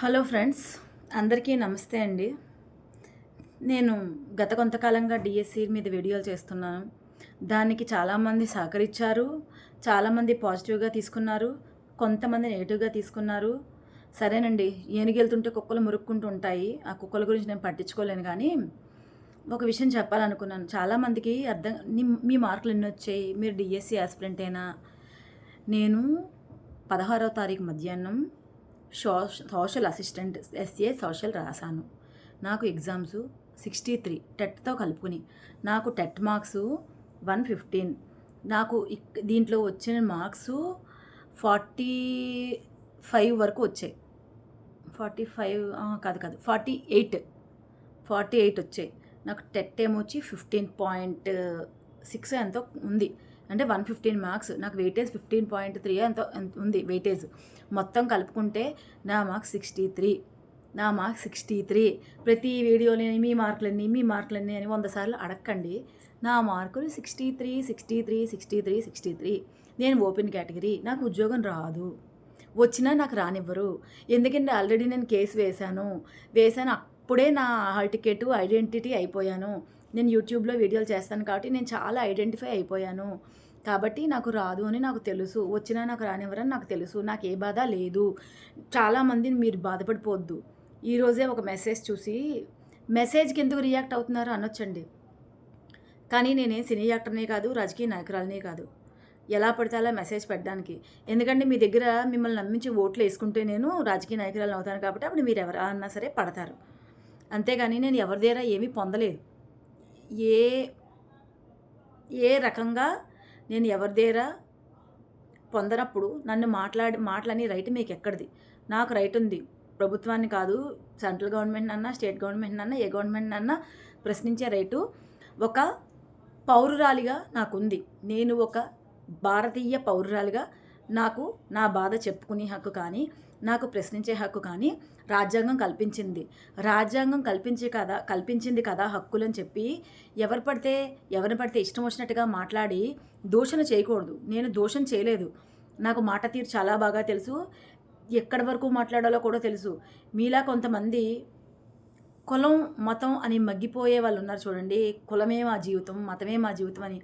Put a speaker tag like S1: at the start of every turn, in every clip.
S1: Hello friends అందరికీ నమస్తే అండి. నేను గత కొంతకాలంగా డిఎస్సి మీద వీడియోలు చేస్తున్నాను. దానికి చాలామంది సహకరించారు చాలామంది పాజిటివ్గా తీసుకున్నారు కొంతమంది నెగిటివ్గా తీసుకున్నారు. సరేనండి ఏనుగెళ్తుంటే కుక్కలు మురుక్కుంటూ ఉంటాయి. ఆ కుక్కల గురించి నేను పట్టించుకోలేను కానీ ఒక విషయం చెప్పాలనుకున్నాను. చాలామందికి అర్థం మీ మార్కులు ఎన్ని వచ్చాయి? మీరు డిఎస్సి ఆస్పిరెంటేనా నేను పదహారవ తారీఖు మధ్యాహ్నం సోషల్ అసిస్టెంట్ ఎస్ఏ సోషల్ రాశాను. నాకు ఎగ్జామ్స్ సిక్స్టీ త్రీ టెట్తో కలుపుకుని. నాకు టెట్ మార్క్స్ వన్ ఫిఫ్టీన్. నాకు ఇక్- దీంట్లో వచ్చిన మార్క్స్ ఫార్టీ ఫైవ్ వరకు వచ్చాయి. ఫార్టీ ఫైవ్ కాదు కాదు ఫార్టీ ఎయిట్ ఫార్టీ ఎయిట్ వచ్చాయి. నాకు టెట్ ఏమొచ్చి ఫిఫ్టీన్ పాయింట్ సిక్స్ ఎంతో ఉంది. అంటే వన్ ఫిఫ్టీన్ మార్క్స్. నాకు వెయిటేజ్ ఫిఫ్టీన్ పాయింట్ త్రీ ఎంత ఉంది వెయిటేజ్ మొత్తం కలుపుకుంటే నా మార్క్స్ సిక్స్టీ త్రీ నా మార్క్స్ సిక్స్టీ త్రీ ప్రతి వీడియోలోని మీ మార్కులన్నీ మీ మార్కులన్నీ అని వంద సార్లు అడగండి నా మార్కులు sixty three sixty three sixty three sixty three నేను ఓపెన్ కేటగిరీ. నాకు ఉద్యోగం రాదు. వచ్చినా నాకు రానివ్వరు. ఎందుకంటే ఆల్రెడీ నేను కేసు వేశాను. వేశాను అప్పుడే నా హాల్ టికెట్ ఐడెంటిటీ అయిపోయాను. నేను యూట్యూబ్లో వీడియోలు చేస్తాను కాబట్టి నేను చాలా ఐడెంటిఫై అయిపోయాను. కాబట్టి నాకు రాదు అని నాకు తెలుసు. వచ్చినా నాకు రానివ్వరని నాకు తెలుసు. నాకు ఏ బాధ లేదు. చాలామందిని మీరు బాధపడిపోవద్దు. ఈరోజే ఒక మెసేజ్ చూసి మెసేజ్కి ఎందుకు రియాక్ట్ అవుతున్నారు అనొచ్చండి. కానీ నేనే సినీ యాక్టర్నే కాదు రాజకీయ నాయకురాలనే కాదు. ఎలా పడితే అలా మెసేజ్ పెట్టడానికి. ఎందుకంటే మీ దగ్గర మిమ్మల్ని నమ్మించి ఓట్లు వేసుకుంటే నేను రాజకీయ నాయకురాలు అవుతాను కాబట్టి అప్పుడు మీరు ఎవరు అన్నా సరే పడతారు. అంతేగాని నేను ఎవరి దగ్గర ఏమీ పొందలేదు. ఏ ఏ రకంగా నేను ఎవరి దగ్గర పొందనప్పుడు నన్ను మాట్లాడి మాటలని రైట్ మీకు ఎక్కడిది నాకు రైట్ ఉంది. ప్రభుత్వాన్ని కాదు సెంట్రల్ గవర్నమెంట్ అన్నా స్టేట్ గవర్నమెంట్ అన్నా ఏ గవర్నమెంట్ అన్నా ప్రశ్నించే రైటు ఒక పౌరురాలిగా నాకుంది. నేను ఒక భారతీయ పౌరురాలిగా నాకు నా బాధ చెప్పుకునే హక్కు కానీ నాకు ప్రశ్నించే హక్కు కానీ రాజ్యాంగం కల్పించింది. రాజ్యాంగం కల్పించి కదా కల్పించింది కదా హక్కులని చెప్పి ఎవరు పడితే ఎవరిని పడితే ఇష్టం వచ్చినట్టుగా మాట్లాడి దూషణ చేయకూడదు. నేను దూషణ చేయలేదు. నాకు మాట తీరు చాలా బాగా తెలుసు. ఎక్కడి వరకు మాట్లాడాలో కూడా తెలుసు. మీలా కొంతమంది కులం మతం అని మగ్గిపోయే వాళ్ళు ఉన్నారు చూడండి. కులమే మా జీవితం మతమే మా జీవితం అని.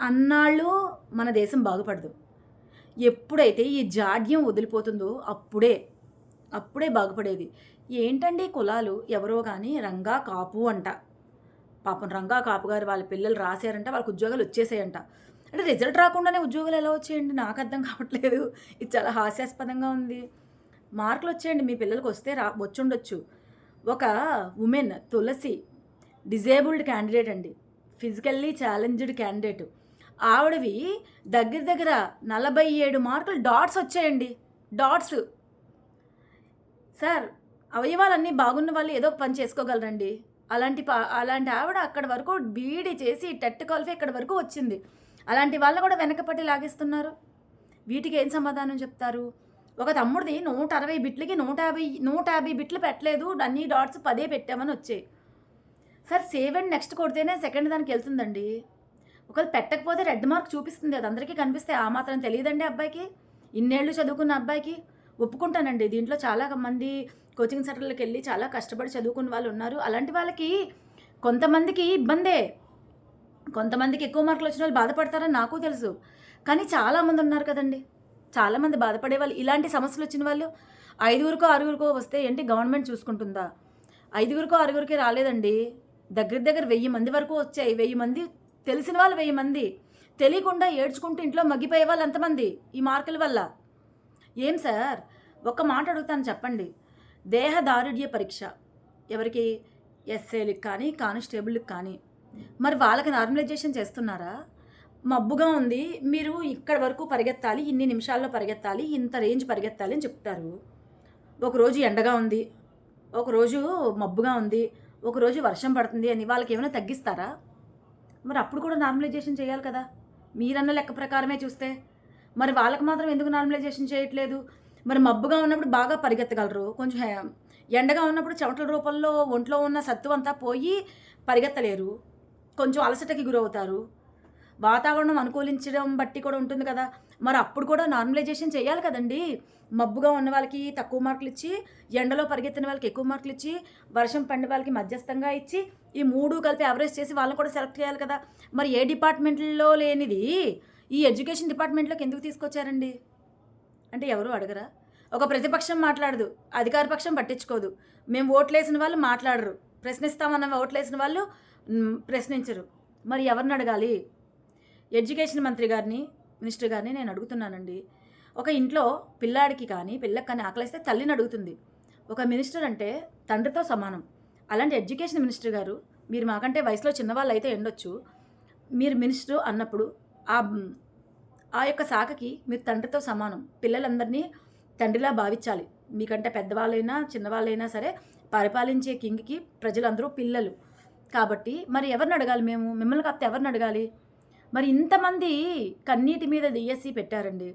S1: అన్నాళ్ళు మన దేశం బాగుపడదు. ఎప్పుడైతే ఈ జాడ్యం వదిలిపోతుందో అప్పుడే అప్పుడే బాగుపడేది. ఏంటండి కులాలు? ఎవరో కానీ రంగా కాపు అంట. పాపం రంగా కాపు గారు వాళ్ళ పిల్లలు రాశారంట వాళ్ళకి ఉద్యోగాలు వచ్చేసాయంట. అంటే రిజల్ట్ రాకుండానే ఉద్యోగాలు ఎలా వచ్చేయండి? నాకు అర్థం కావట్లేదు. ఇది చాలా హాస్యాస్పదంగా ఉంది. మార్కులు వచ్చేయండి. మీ పిల్లలకు వస్తే రా వచ్చుండొచ్చు. ఒక ఉమెన్ తులసి డిజేబుల్డ్ క్యాండిడేట్ అండి. Physically challenged candidate. ఆవిడవి దగ్గర దగ్గర నలభై ఏడు మార్కులు డాట్స్ వచ్చాయండి. డాట్స్. సార్ అవయవాలన్నీ బాగున్న వాళ్ళు ఏదో పని చేసుకోగలరండి. అలాంటి పా అలాంటి ఆవిడ అక్కడి వరకు బీఈడీ చేసి టెట్ క్వాలిఫై ఇక్కడ వరకు వచ్చింది. అలాంటి వాళ్ళు కూడా వెనకపట్టి లాగేస్తున్నారు. వీటికి ఏం సమాధానం చెప్తారు? ఒక తమ్ముడిది నూట అరవై బిట్లకి నూట యాభై నూట యాభై బిట్లు పెట్టలేదు. అన్ని డాట్స్ పదే పెట్టామని వచ్చాయి. సార్ సేవ్ అండ్ నెక్స్ట్ కొడితేనే సెకండ్ దానికి వెళ్తుందండి. ఒకవేళ పెట్టకపోతే రెడ్ మార్క్ చూపిస్తుంది. అది అందరికీ కనిపిస్తే ఆ మాత్రం తెలియదండి అబ్బాయికి. ఇన్నేళ్ళు చదువుకున్న అబ్బాయికి ఒప్పుకుంటానండి. దీంట్లో చాలా మంది కోచింగ్ సెంటర్లకు వెళ్ళి చాలా కష్టపడి చదువుకున్న వాళ్ళు ఉన్నారు. అలాంటి వాళ్ళకి కొంతమందికి ఇబ్బందే. కొంతమందికి ఎక్కువ మార్కులు వచ్చిన వాళ్ళు బాధపడతారని నాకు తెలుసు. కానీ చాలామంది ఉన్నారు కదండి. చాలామంది బాధపడే వాళ్ళు. ఇలాంటి సమస్యలు వచ్చిన వాళ్ళు ఐదుగురికో ఆరుగురికో వస్తే ఏంటి? గవర్నమెంట్ చూసుకుంటుందా? ఐదుగురికో ఆరుగురికి రాలేదండి. దగ్గర దగ్గర వెయ్యి మంది వరకు వచ్చాయి. వెయ్యి మంది తెలిసిన వాళ్ళు వెయ్యి మంది. తెలియకుండా ఏడ్చుకుంటూ ఇంట్లో మగ్గిపోయే వాళ్ళు ఎంతమంది ఈ మార్కుల వల్ల? ఏం సార్? ఒక్క మాట అడుగుతాను చెప్పండి. దేహ దారుఢ్య పరీక్ష. ఎవరికి? ఎస్ఏలకు కానీ కానిస్టేబుల్కి కానీ. మరి వాళ్ళకి నార్మలైజేషన్ చేస్తున్నారా? మబ్బుగా ఉంది. మీరు ఇక్కడ వరకు పరిగెత్తాలి ఇన్ని నిమిషాల్లో పరిగెత్తాలి ఇంత రేంజ్ పరిగెత్తాలి అని చెప్తారు. ఒకరోజు ఎండగా ఉంది. ఒకరోజు మబ్బుగా ఉంది. ఒకరోజు వర్షం పడుతుంది అని వాళ్ళకి ఏమైనా తగ్గిస్తారా? మరి అప్పుడు కూడా నార్మలైజేషన్ చేయాలి కదా. మీరన్న లెక్క ప్రకారమే చూస్తే. మరి వాళ్ళకి మాత్రం ఎందుకు నార్మలైజేషన్ చేయట్లేదు? మరి మబ్బుగా ఉన్నప్పుడు బాగా పరిగెత్తగలరు. కొంచెం ఎండగా ఉన్నప్పుడు చెమటల రూపంలో ఒంట్లో ఉన్న సత్తు అంతా పోయి పరిగెత్తలేరు. కొంచెం అలసటకి గురవుతారు. వాతావరణం అనుకూలించడం బట్టి కూడా ఉంటుంది కదా. మరి అప్పుడు కూడా నార్మలైజేషన్ చేయాలి కదండి. మబ్బుగా ఉన్న వాళ్ళకి తక్కువ మార్కులు ఇచ్చి ఎండలో పరిగెత్తిన వాళ్ళకి ఎక్కువ మార్కులు ఇచ్చి వర్షం పండిన వాళ్ళకి మధ్యస్థంగా ఇచ్చి ఈ మూడు కలిపి అవరేజ్ చేసి వాళ్ళని కూడా సెలెక్ట్ చేయాలి కదా. మరి ఏ డిపార్ట్మెంట్లో లేనిది ఈ ఎడ్యుకేషన్ డిపార్ట్మెంట్లోకి ఎందుకు తీసుకొచ్చారండి? అంటే ఎవరు అడగరా? ఒక ప్రతిపక్షం మాట్లాడదు అధికార పక్షం పట్టించుకోదు. మేము ఓట్లేసిన వాళ్ళు మాట్లాడరు. ప్రశ్నిస్తామన్న ఓట్లేసిన వాళ్ళు ప్రశ్నించరు. మరి ఎవరిని అడగాలి? ఎడ్యుకేషన్ మంత్రి గారిని మినిస్టర్ గారిని నేను అడుగుతున్నానండి. ఒక ఇంట్లో పిల్లాడికి కానీ పిల్లకి కానీ ఆకలిస్తే తల్లిని అడుగుతుంది. ఒక మినిస్టర్ అంటే తండ్రితో సమానం. అలాంటి ఎడ్యుకేషన్ మినిస్టర్ గారు మీరు మాకంటే వయసులో చిన్నవాళ్ళు అయితే ఉండొచ్చు మీరు మినిస్టర్ అన్నప్పుడు ఆ ఆ యొక్క శాఖకి మీరు తండ్రితో సమానం. పిల్లలందరినీ తండ్రిలా భావించాలి. మీకంటే పెద్దవాళ్ళైనా చిన్నవాళ్ళైనా సరే పరిపాలించే కింగ్కి ప్రజలందరూ పిల్లలు. కాబట్టి మరి ఎవరిని అడగాలి మేము? మిమ్మల్ని కాకపోతే ఎవరిని అడగాలి? మరి ఇంతమంది కన్నీటి మీద డిఎస్సి పెట్టారండి.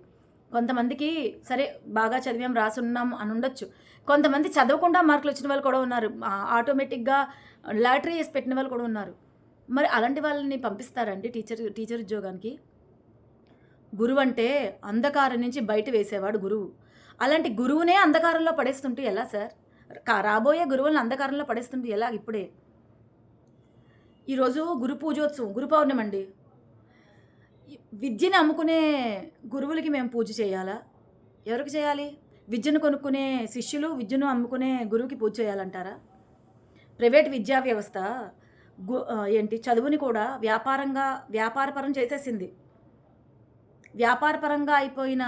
S1: కొంతమందికి సరే బాగా చదివాం రాసున్నాం అని ఉండొచ్చు. కొంతమంది చదవకుండా మార్కులు వచ్చిన వాళ్ళు కూడా ఉన్నారు. ఆటోమేటిక్గా లాటరీ వేసి పెట్టిన వాళ్ళు కూడా ఉన్నారు. మరి అలాంటి వాళ్ళని పంపిస్తారండి టీచర్ టీచర్ ఉద్యోగానికి? గురువు అంటే అంధకారం నుంచి బయట వేసేవాడు గురువు. అలాంటి గురువునే అంధకారంలో పడేస్తుంటే ఎలా సార్? కా- రాబోయే గురువులను అంధకారంలో పడేస్తుంటే ఎలా ఇప్పుడే? ఈరోజు గురు పూజోత్సవం గురు పౌర్ణమండి. అండి విద్యను అమ్ముకునే గురువులకి మేము పూజ చేయాలా? ఎవరికి చేయాలి? విద్యను కొనుక్కునే శిష్యులు విద్యను అమ్ముకునే గురువుకి పూజ చేయాలంటారా? ప్రైవేట్ విద్యా వ్యవస్థ గు ఏంటి? చదువుని కూడా వ్యాపారంగా వ్యాపారపరం చేసేసింది. వ్యాపారపరంగా అయిపోయిన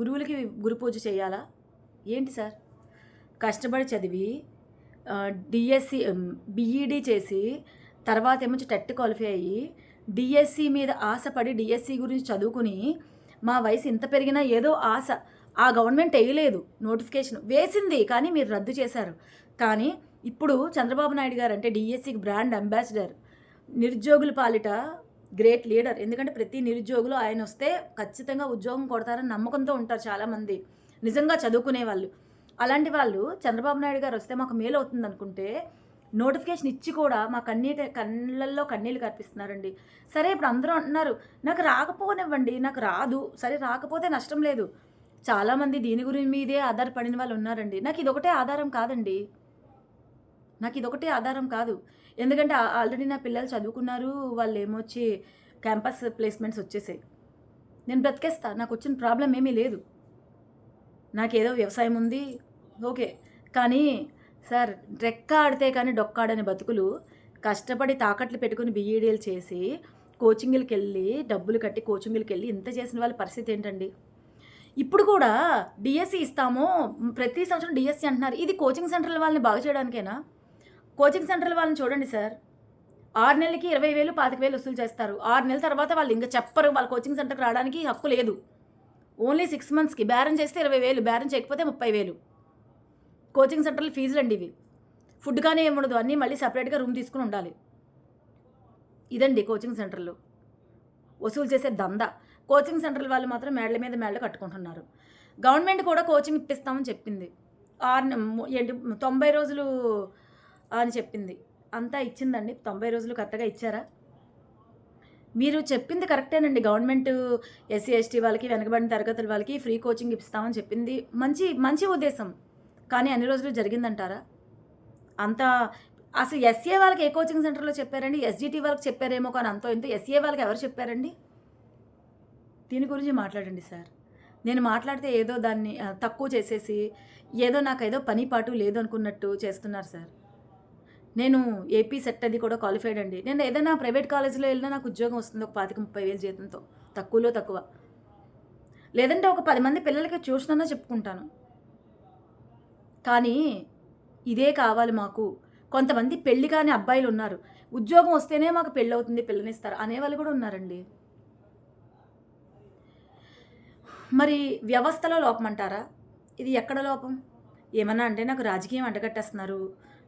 S1: గురువులకి గురు పూజ చేయాలా? ఏంటి సార్? కష్టపడి చదివి డిఎస్సి బీఈడి చేసి తర్వాత ఏమొచ్చి టెట్ క్వాలిఫై అయ్యి డిఎస్సి మీద ఆశపడి డిఎస్సి గురించి చదువుకుని మా వయసు ఇంత పెరిగినా ఏదో ఆశ. ఆ గవర్నమెంట్ వేయలేదు నోటిఫికేషన్. వేసింది కానీ మీరు రద్దు చేశారు. కానీ ఇప్పుడు చంద్రబాబు నాయుడు గారు అంటే డిఎస్సికి బ్రాండ్ అంబాసిడర్. నిరుద్యోగుల పాలిట గ్రేట్ లీడర్. ఎందుకంటే ప్రతి నిరుద్యోగులు ఆయన వస్తే ఖచ్చితంగా ఉద్యోగం కొడతారని నమ్మకంతో ఉంటారు చాలామంది. నిజంగా చదువుకునే వాళ్ళు అలాంటి వాళ్ళు చంద్రబాబు నాయుడు గారు వస్తే మాకు మేలు అవుతుంది అనుకుంటే నోటిఫికేషన్ ఇచ్చి కూడా మా కన్నీటి కళ్ళల్లో కన్నీళ్ళు కనిపిస్తున్నారండి సరే ఇప్పుడు అందరూ అంటున్నారు నాకు రాకపోనివ్వండి నాకు రాదు సరే రాకపోతే నష్టం లేదు. చాలామంది దీని గురించి మీదే ఆధారపడిన వాళ్ళు ఉన్నారండి. నాకు ఇదొకటే ఆధారం కాదండి. నాకు ఇదొకటే ఆధారం కాదు. ఎందుకంటే ఆల్రెడీ నా పిల్లలు చదువుకున్నారు వాళ్ళు ఏమొచ్చి క్యాంపస్ ప్లేస్మెంట్స్ వచ్చేసాయి. నేను బ్రతికేస్తా నాకు వచ్చిన ప్రాబ్లం ఏమీ లేదు. నాకేదో వ్యవసాయం ఉంది ఓకే. కానీ సార్ రెక్క ఆడితే కానీ డొక్కాడని బతుకులు. కష్టపడి తాకట్లు పెట్టుకుని బీఈడీలు చేసి కోచింగ్లకి వెళ్ళి డబ్బులు కట్టి కోచింగ్లకి వెళ్ళి ఇంత చేసిన వాళ్ళ పరిస్థితి ఏంటండి? ఇప్పుడు కూడా డిఎస్సి ఇస్తాము ప్రతి సంవత్సరం డిఎస్సి అంటున్నారు. ఇది కోచింగ్ సెంటర్ల వాళ్ళని బాగు చేయడానికేనా? కోచింగ్ సెంటర్ల వాళ్ళని చూడండి సార్. ఆరు నెలలకి ఇరవై వేలు పాతిక వేలు వసూలు చేస్తారు. ఆరు నెలల తర్వాత వాళ్ళు ఇంకా చెప్పరు వాళ్ళ కోచింగ్ సెంటర్కి రావడానికి హక్కు లేదు. ఓన్లీ సిక్స్ మంత్స్కి బేరం చేస్తే ఇరవై వేలు బేరం చేయకపోతే ముప్పై వేలు. కోచింగ్ సెంటర్లు ఫీజులు అండి ఇవి. ఫుడ్ కానీ ఏమి ఉండదు. అన్నీ మళ్ళీ సపరేట్గా రూమ్ తీసుకుని ఉండాలి. ఇదండి కోచింగ్ సెంటర్లు. వసూలు చేసే దందా. కోచింగ్ సెంటర్ల వాళ్ళు మాత్రం మేడల మీద మేడలు కట్టుకుంటున్నారు. గవర్నమెంట్ కూడా కోచింగ్ ఇప్పిస్తామని చెప్పింది. ఆరు ఏంటి తొంభై రోజులు అని చెప్పింది. అంతా ఇచ్చిందండి. తొంభై రోజులు కరెక్ట్గా ఇచ్చారా? మీరు చెప్పింది కరెక్టేనండి. గవర్నమెంట్ ఎస్సీ ఎస్టీ వాళ్ళకి వెనకబడిన తరగతుల వాళ్ళకి ఫ్రీ కోచింగ్ ఇప్పిస్తామని చెప్పింది. మంచి మంచి ఉద్దేశం. కానీ అన్ని రోజులు జరిగిందంటారా? అంత అసలు ఎస్ఏ వాళ్ళకి ఏ కోచింగ్ సెంటర్లో చెప్పారండి? ఎస్జిటి వాళ్ళకి చెప్పారేమో కానీ అంతో ఇంతో ఎస్ఏ వాళ్ళకి ఎవరు చెప్పారండి? దీని గురించి మాట్లాడండి సార్. నేను మాట్లాడితే ఏదో దాన్ని తక్కువ చేసేసి ఏదో నాకు ఏదో పని పాటు లేదు అనుకున్నట్టు చేస్తున్నారు సార్. నేను ఏపీ సెట్ అది కూడా క్వాలిఫైడ్ అండి. నేను ఏదైనా ప్రైవేట్ కాలేజీలో వెళ్ళినా నాకు ఉద్యోగం వస్తుంది ఒక పాతిక ముప్పై వేలు జీతంతో. తక్కువలో తక్కువ. లేదంటే ఒక పది మంది పిల్లలకి ట్యూషన్ చెప్పుకుంటాను. కానీ ఇదే కావాలి మాకు. కొంతమంది పెళ్ళి కాని అబ్బాయిలు ఉన్నారు ఉద్యోగం వస్తేనే మాకు పెళ్ళి అవుతుంది పిల్లనిస్తారు అనేవాళ్ళు కూడా ఉన్నారండి. మరి వ్యవస్థలో లోపం అంటారా ఇది ఎక్కడ లోపం? ఏమన్నా అంటే నాకు రాజకీయం అంటగట్టేస్తున్నారు.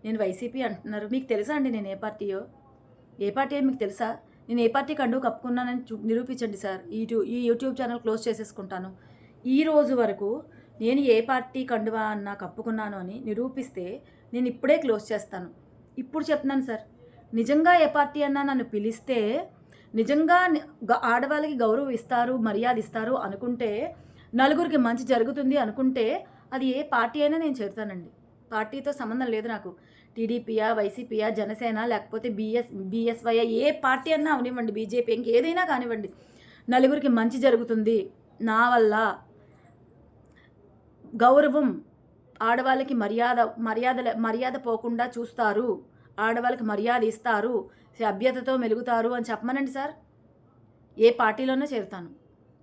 S1: నేను వైసీపీ అంటున్నారు. మీకు తెలుసా అండి నేను ఏ పార్టీయో? ఏ పార్టీ మీకు తెలుసా? నేను ఏ పార్టీ కండు కప్పుకున్నానని చూ నిరూపించండి సార్. ఈ ఈ యూట్యూబ్ ఛానల్ క్లోజ్ చేసేసుకుంటాను. ఈ రోజు వరకు నేను ఏ పార్టీ కండువా అన్నా కప్పుకున్నాను అని నిరూపిస్తే నేను ఇప్పుడే క్లోజ్ చేస్తాను. ఇప్పుడు చెప్తున్నాను సార్. నిజంగా ఏ పార్టీ అన్నా నన్ను పిలిస్తే నిజంగా గ- ఆడవాళ్ళకి గౌరవం ఇస్తారు మర్యాద ఇస్తారు అనుకుంటే నలుగురికి మంచి జరుగుతుంది అనుకుంటే అది ఏ పార్టీ అయినా నేను చేరుతానండి. పార్టీతో సంబంధం లేదు నాకు. టీడీపీయా వైసీపీయా జనసేన లేకపోతే బీఎస్ బీఎస్వై ఏ పార్టీ అన్నా అవనివ్వండి. బీజేపీ ఇంకేదైనా కానివ్వండి. నలుగురికి మంచి జరుగుతుంది. నా వల్ల గౌరవం ఆడవాళ్ళకి మర్యాద మర్యాద మర్యాద పోకుండా చూస్తారు. ఆడవాళ్ళకి మర్యాద ఇస్తారు. సభ్యతతో మెలుగుతారు అని చెప్పమనండి సార్. ఏ పార్టీలోనే చేరుతాను.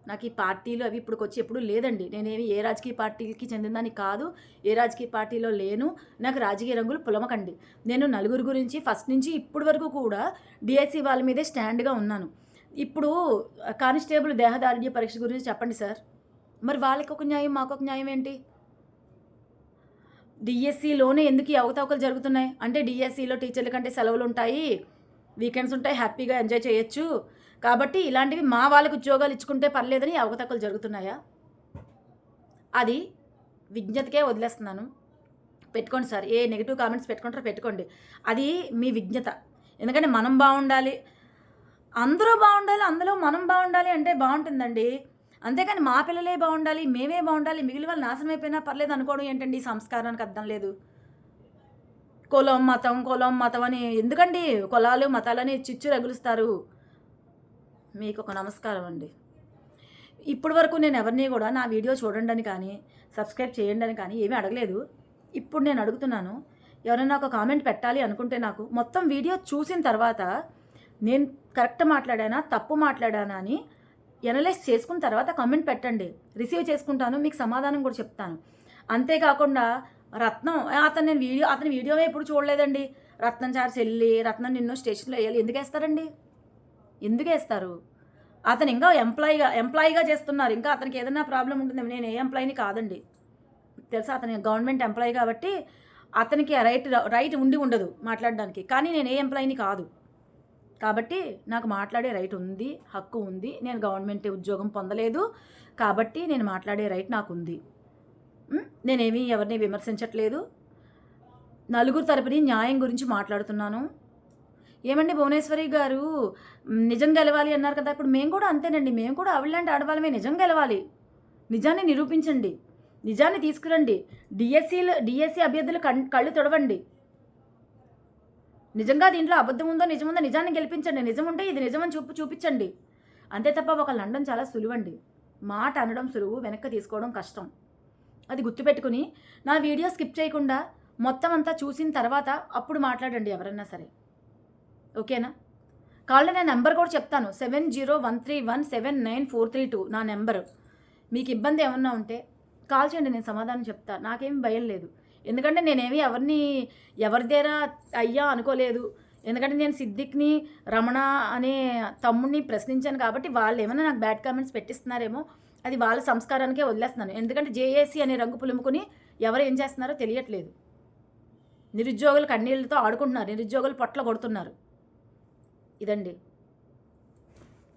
S1: నాకు ఈ పార్టీలు అవి ఇప్పుడు వచ్చి ఎప్పుడు లేదండి. నేనేమి ఏ రాజకీయ పార్టీకి చెందిందని కాదు ఏ రాజకీయ పార్టీలో లేను. నాకు రాజకీయ రంగులు పులమకండి. నేను నలుగురు గురించి ఫస్ట్ నుంచి ఇప్పటి వరకు కూడా డిఎస్సి వాళ్ళ మీదే స్టాండ్గా ఉన్నాను. ఇప్పుడు కానిస్టేబుల్ దేహదారుణ్య పరీక్ష గురించి చెప్పండి సార్. మరి వాళ్ళకి ఒక న్యాయం మాకు ఒక న్యాయం ఏంటి డిఎస్సిలోనే ఎందుకు ఈ అవకతవకలు జరుగుతున్నాయి? అంటే డిఎస్సిలో టీచర్ల కంటే సెలవులు ఉంటాయి వీకెండ్స్ ఉంటాయి హ్యాపీగా ఎంజాయ్ చేయొచ్చు. కాబట్టి ఇలాంటివి మా వాళ్ళకి ఉద్యోగాలు ఇచ్చుకుంటే పర్లేదని అవకతవకలు జరుగుతున్నాయా? అది విజ్ఞతకే వదిలేస్తున్నాను. పెట్టుకోండి సార్. ఏ నెగిటివ్ కామెంట్స్ పెట్టుకుంటారో పెట్టుకోండి. అది మీ విజ్ఞత. ఎందుకంటే మనం బాగుండాలి. అందరూ బాగుండాలి అందులో మనం బాగుండాలి అంటే బాగుంటుందండి. అంతేకాని మా పిల్లలే బాగుండాలి మేమే బాగుండాలి మిగిలిన వాళ్ళు నాశనం అయిపోయినా పర్లేదు అనుకోవడం ఏంటండి సంస్కారానికి అర్థం లేదు. కులం మతం కులం మతం అని ఎందుకండి కులాలు మతాలని చిచ్చు రగులుస్తారు? మీకు ఒక నమస్కారం అండి. ఇప్పటి వరకు నేను ఎవరిని కూడా నా వీడియో చూడండి అని కానీ సబ్స్క్రైబ్ చేయండి అని కానీ ఏమీ అడగలేదు. ఇప్పుడు నేను అడుగుతున్నాను ఎవరైనా ఒక కామెంట్ పెట్టాలి అనుకుంటే నాకు మొత్తం వీడియో చూసిన తర్వాత నేను కరెక్ట్ మాట్లాడానా తప్పు మాట్లాడానా అని ఎనలైజ్ చేసుకున్న తర్వాత కామెంట్ పెట్టండి. రిసీవ్ చేసుకుంటాను మీకు సమాధానం కూడా చెప్తాను. అంతేకాకుండా రత్నం అతను నేను వీడియో అతని వీడియో ఎప్పుడు చూడలేదండి. రత్నం చార్జ్ వెళ్ళి రత్నం నిన్ను స్టేషన్లో వేయాలి. ఎందుకు వేస్తారండి? ఎందుకు వేస్తారు? అతను ఇంకా ఎంప్లాయీగా ఎంప్లాయీగా చేస్తున్నారు. ఇంకా అతనికి ఏదైనా ప్రాబ్లం ఉంటుంది నేను ఏ ఎంప్లాయీని కాదండి. తెలుసా? అతని గవర్నమెంట్ ఎంప్లాయీ కాబట్టి అతనికి రైట్ రైట్ ఉండి ఉండదు మాట్లాడడానికి. కానీ నేను ఏ ఎంప్లాయీని కాదు. కాబట్టి నాకు మాట్లాడే రైట్ ఉంది హక్కు ఉంది నేను గవర్నమెంట్ ఉద్యోగం పొందలేదు కాబట్టి నేను మాట్లాడే రైట్ నాకు ఉంది. నేనేమీ ఎవరిని విమర్శించట్లేదు. నలుగురు తరపుని న్యాయం గురించి మాట్లాడుతున్నాను. ఏమండి భువనేశ్వరి గారు? నిజం గెలవాలి అన్నారు కదా ఇప్పుడు మేము కూడా అంతేనండి. మేము కూడా ఆవిడలాంటి ఆడవాళ్ళమే. నిజం గెలవాలి. నిజాన్ని నిరూపించండి. నిజాన్ని తీసుకురండి. డిఎస్సీలు డిఎస్సీ అభ్యర్థులు కళ్ళు తొడవండి. నిజంగా దీంట్లో అబద్ధం ఉందో నిజముందో నిజాన్ని గెలిపించండి. నిజం ఉంటే ఇది నిజమని చూపు చూపించండి. అంతే తప్ప ఒక లండన్ చాలా సులువండి. మాట అనడం సులువు వెనక్కి తీసుకోవడం కష్టం. అది గుర్తుపెట్టుకుని నా వీడియో స్కిప్ చేయకుండా మొత్తం అంతా చూసిన తర్వాత అప్పుడు మాట్లాడండి ఎవరన్నా సరే. ఓకేనా? కాళ్ళ నా నెంబర్ కూడా చెప్తాను. Seven zero one three one seven nine four three two నా నెంబరు. మీకు ఇబ్బంది ఏమన్నా ఉంటే కాల్ చేయండి నేను సమాధానం చెప్తా. నాకేం భయం లేదు. ఎందుకంటే నేనేమి ఎవరిని ఎవరి దగ్గర అయ్యా అనుకోలేదు. ఎందుకంటే నేను సిద్దిక్ని రమణ అనే తమ్ముడిని ప్రశ్నించాను కాబట్టి వాళ్ళు ఏమైనా నాకు బ్యాడ్ కామెంట్స్ పెట్టిస్తున్నారేమో అది వాళ్ళ సంస్కారానికే వదిలేస్తున్నాను. ఎందుకంటే జేఏసీ అనే రంగు పులుముకుని ఎవరు ఏం చేస్తున్నారో తెలియట్లేదు. నిరుద్యోగులు కన్నీళ్ళతో ఆడుకుంటున్నారు నిరుద్యోగులు పొట్ల కొడుతున్నారు. ఇదండి.